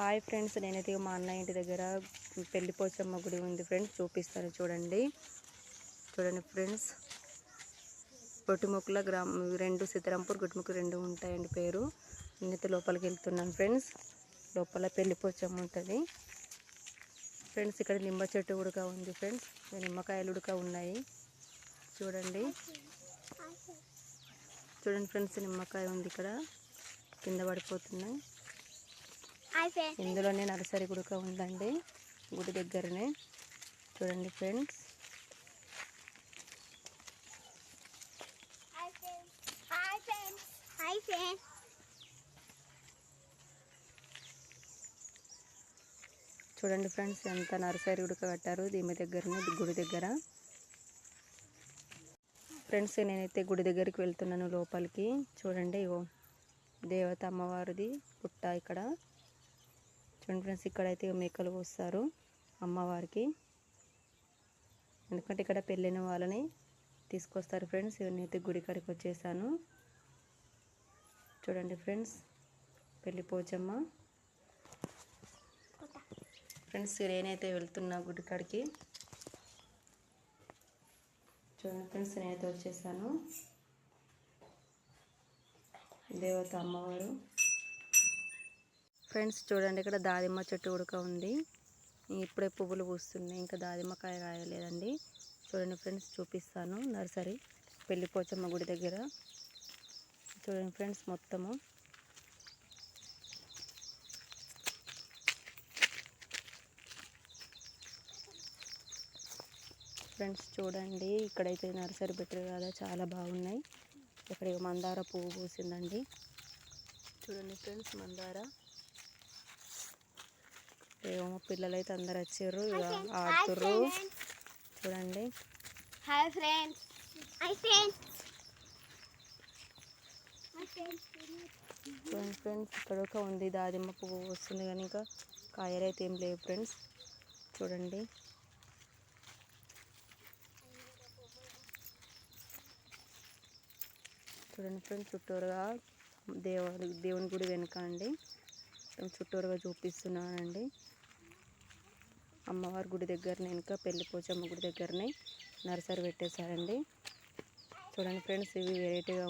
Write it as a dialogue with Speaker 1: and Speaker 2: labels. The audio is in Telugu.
Speaker 1: హాయ్ ఫ్రెండ్స్ నేనైతే మా అన్న ఇంటి దగ్గర పెళ్ళి పోచమ్మ గుడి ఉంది ఫ్రెండ్స్ చూపిస్తాను చూడండి. చూడండి ఫ్రెండ్స్ గొట్టుముక్కుల గ్రామం రెండు సీతారాంపూర్ గొట్టుముక్కు రెండు ఉంటాయండి పేరు. నేనైతే లోపలికి వెళ్తున్నాను ఫ్రెండ్స్ లోపల పెళ్ళి పోచమ్మ ఉంటుంది. ఫ్రెండ్స్ ఇక్కడ నిమ్మ చెట్టు ఉడక ఉంది ఫ్రెండ్స్ నిమ్మకాయలు ఉడక ఉన్నాయి. చూడండి. చూడండి ఫ్రెండ్స్ నిమ్మకాయ ఉంది ఇక్కడ కింద పడిపోతున్నాయి. ఇందులోనే నర్సరీ గుడక ఉందండి. గుడి దగ్గరనే. చూడండి ఫ్రెండ్స్ చూడండి ఫ్రెండ్స్ ఎంత నర్సరీ గుడక కట్టారు. దీని దగ్గరనే గుడి దగ్గర. ఫ్రెండ్స్ నేనైతే గుడి దగ్గరికి వెళ్తున్నాను లోపలికి. చూడండి ఇగో దేవత అమ్మవారిది పుట్ట ఇక్కడ. చూడండి ఫ్రెండ్స్ ఇక్కడైతే మేకలు వస్తారు అమ్మవారికి. ఎందుకంటే ఇక్కడ పెళ్ళైన వాళ్ళని తీసుకొస్తారు ఫ్రెండ్స్. నేనైతే గుడి కాడికి వచ్చేసాను. చూడండి ఫ్రెండ్స్ పెళ్ళి పోచమ్మ. ఫ్రెండ్స్ నేనైతే వెళ్తున్నా గుడి కాడికి. చూడండి ఫ్రెండ్స్ నేనైతే వచ్చేసాను. దేవత అమ్మవారు. ఫ్రెండ్స్ చూడండి ఇక్కడ దాదిమ్మ చెట్టు ఉడక ఉంది. ఇప్పుడే పువ్వులు పూస్తున్నాయి ఇంకా దాదిమ్మకాయ రాయలేదండి చూడండి ఫ్రెండ్స్ చూపిస్తాను. నర్సరీ పెళ్ళిపోచమ్మ గుడి దగ్గర. చూడండి ఫ్రెండ్స్ మొత్తము. ఫ్రెండ్స్ చూడండి ఇక్కడైతే నర్సరీ పెట్టారు కదా చాలా బాగున్నాయి. ఇక్కడ మందార పువ్వు పూసిందండి. చూడండి ఫ్రెండ్స్ మందార. ఏమో పిల్లలు అయితే అందరు వచ్చారు. ఆడుతుర్రు. చూడండి.
Speaker 2: హాయ్ ఫ్రెండ్స్ హాయ్ ఫ్రెండ్స్
Speaker 1: చూడండి ఫ్రెండ్స్ ఇక్కడ ఒక ఉంది దాదిమ్మ పువ్వు వస్తుంది కానీ ఇంకా కాయలు అయితే ఏం లేవు ఫ్రెండ్స్ చూడండి. చూడండి ఫ్రెండ్స్ చుట్టూరుగా దేవుడి దేవుని గుడి వెనుక అండి. చుట్టూరుగా చూపిస్తున్నానండి. అమ్మవారి గుడి దగ్గరనే ఇంకా పెళ్ళి పోచమ్మ గుడి దగ్గరనే నర్సరీ పెట్టేశారండి. చూడండి ఫ్రెండ్స్ ఇవి వెరైటీగా